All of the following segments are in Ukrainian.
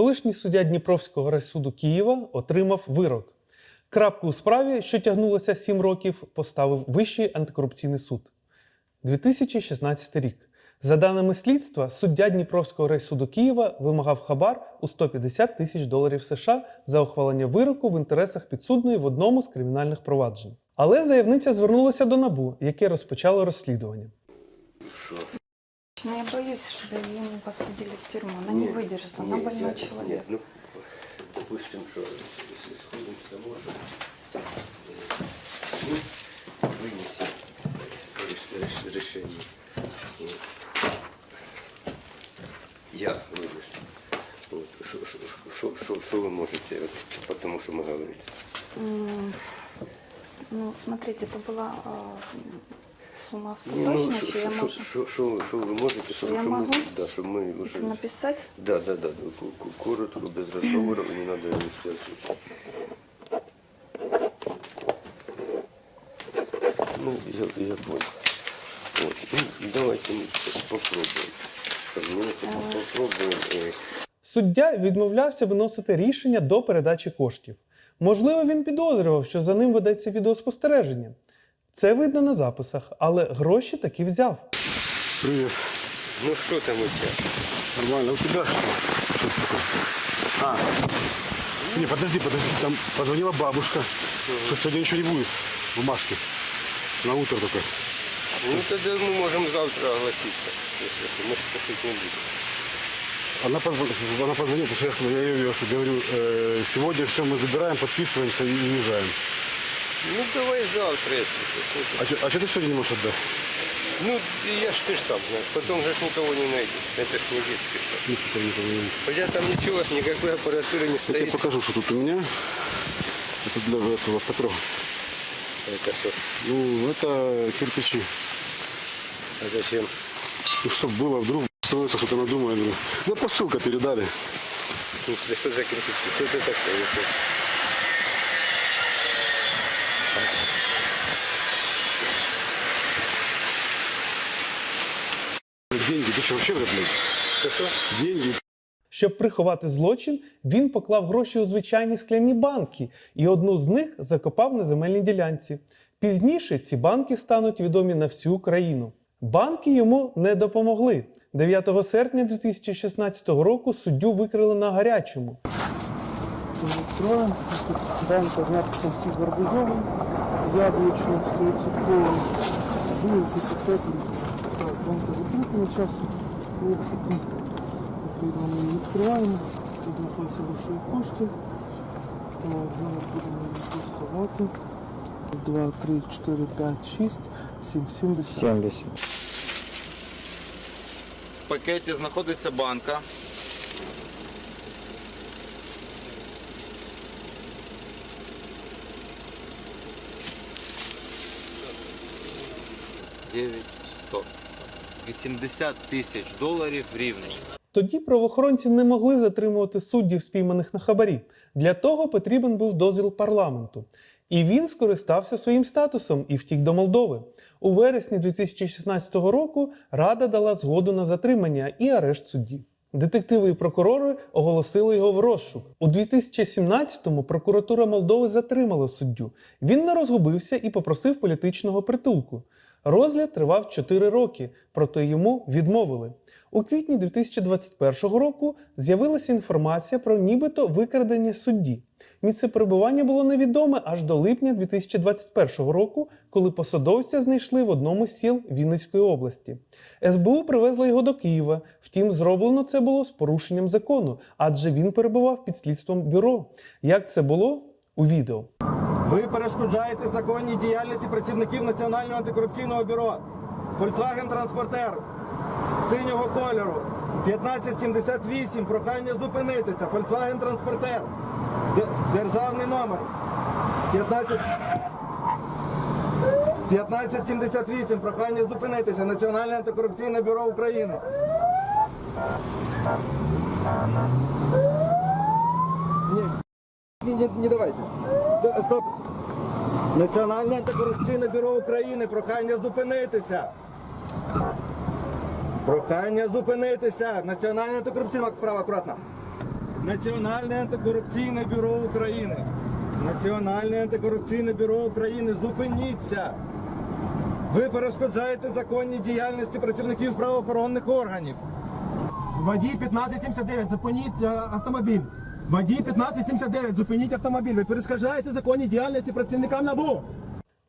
колишній суддя Дніпровського райсуду Києва отримав вирок. Крапку у справі, що тягнулася 7 років, поставив Вищий антикорупційний суд. 2016 рік. За даними слідства, суддя Дніпровського райсуду Києва вимагав хабар у 150 тисяч доларів США за ухвалення вироку в інтересах підсудної в одному з кримінальних проваджень. Але заявниця звернулася до НАБУ, яке розпочало розслідування. Что? Ну, Я боюсь, чтобы ее не посадили в тюрьму. Она не Нет, выдержит, она нет, больной нет, человек. Нет, ну, допустим, что если исходим с того, что э, мы вынесем реш- реш- решение. Вот. Я вынесу. Вот. Что- что- что- что- Что вы можете, вот, потому что мы говорили? М, Ну, смотрите, это была а, сумма 100 Не, ну, точно, что- что я что- могу что- что вы- что вы можете, Что чтобы я что мы, могу? да, чтобы мы уже... написать. Да, да, да, да, ку- ку- коротко, без разговоров, не надо ни в коем случае. Ну, я, я понял. Вот. Ну, давайте мы попробуем. Мы попробуем. э, Суддя відмовлявся виносити рішення до передачі коштів. Можливо, він підозрював, що за ним ведеться відеоспостереження. Це видно на записах, але гроші таки взяв. Привет. Ну, что там у тебя? Нормально. У тебя что? Что это такое? А. Не, подожди, подожди. Там позвонила бабушка. Что сегодня ничего не будет. Бумажки. На утро только. Ну, тогда мы можем завтра огласиться, если что. Мы спешить не будем. Она, позв- она позвонила, потому что я, сказал, я ее вез. и Говорю, э, сегодня все мы забираем, подписываемся и уезжаем. Ну, давай завтра, если что. А что а чё ты сегодня не можешь отдать? Ну, я ж ты ж сам знаешь, потом же ж никого не найдет. Это ж не детский. В смысле, ты не позвонил? Хотя там ничего, никакой аппаратуры не Я тебе стоит. покажу, что тут у меня. Это для этого потрогай. Это что? Ну, это кирпичи. А зачем? Ну, чтобы было вдруг строится, что-то надумает. Ну, посылка передали. В смысле, что за критики? Что это такое? Что, вообще, блядь? Деньги, Щоб приховати злочин, він поклав гроші у звичайні скляні банки і одну з них закопав на земельній ділянці. Пізніше ці банки стануть відомі на всю країну. Банки йому не допомогли. 9 серпня 2016 року суддю викрили на гарячому. Банка з надписом «Сік гарбузовий», яблучний, 100%, білки, пакети. Так, банка закрита на час обшуку. Відповідно, ми її відкриваємо. Тут знаходяться грошові кошти. Так, зараз будемо її доставати. 2, 3, 4, 5, 6, 7, 70. 70. В пакеті знаходиться банка. Дев'ять сто. 80 тисяч доларів рівно. Тоді правоохоронці не могли затримувати суддів, спійманих на хабарі. Для того потрібен був дозвіл парламенту. І він скористався своїм статусом і втік до Молдови. У вересні 2016 року Рада дала згоду на затримання і арешт судді. Детективи і прокурори оголосили його в розшук. У 2017-му прокуратура Молдови затримала суддю. Він не розгубився і попросив політичного притулку. Розгляд тривав 4 роки, проте йому відмовили. У квітні 2021 року з'явилася інформація про нібито викрадення судді. Місце перебування було невідоме аж до липня 2021 року, коли посадовця знайшли в одному з сіл Вінницької області. СБУ привезла його до Києва. Втім, зроблено це було з порушенням закону, адже він перебував під слідством бюро. Як це було у відео? Ви перешкоджаєте законній діяльності працівників Національного антикорупційного бюро. Volkswagen Транспортер синього кольору 1578. Прохання зупинитися. Volkswagen Транспортер. Державний номер. 15... 1578. Прохання зупинитися. Національне антикорупційне бюро України. Ні, ні, не давайте. Стоп. Національне антикорупційне бюро України. Прохання зупинитися. Прохання зупинитися. Національне антикорупційне справа акуратно. Національне антикорупційне бюро України. Національне антикорупційне бюро України. Зупиніться. Ви перешкоджаєте законній діяльності працівників правоохоронних органів. Водій 1579, зупиніть е, автомобіль. Водій 1579, зупиніть автомобіль. Ви перешкоджаєте законній діяльності працівникам НАБУ.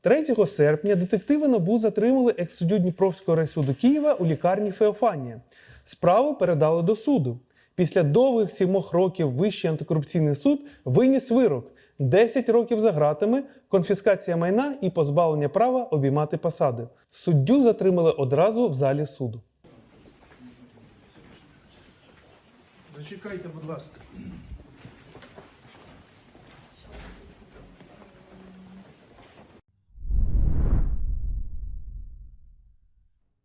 3 серпня детективи НАБУ затримали екс-суддю Дніпровського райсуду Києва у лікарні Феофанія. Справу передали до суду. Після довгих сімох років Вищий антикорупційний суд виніс вирок 10 років за ґратами, конфіскація майна і позбавлення права обіймати посади. Суддю затримали одразу в залі суду. Зачекайте, будь ласка.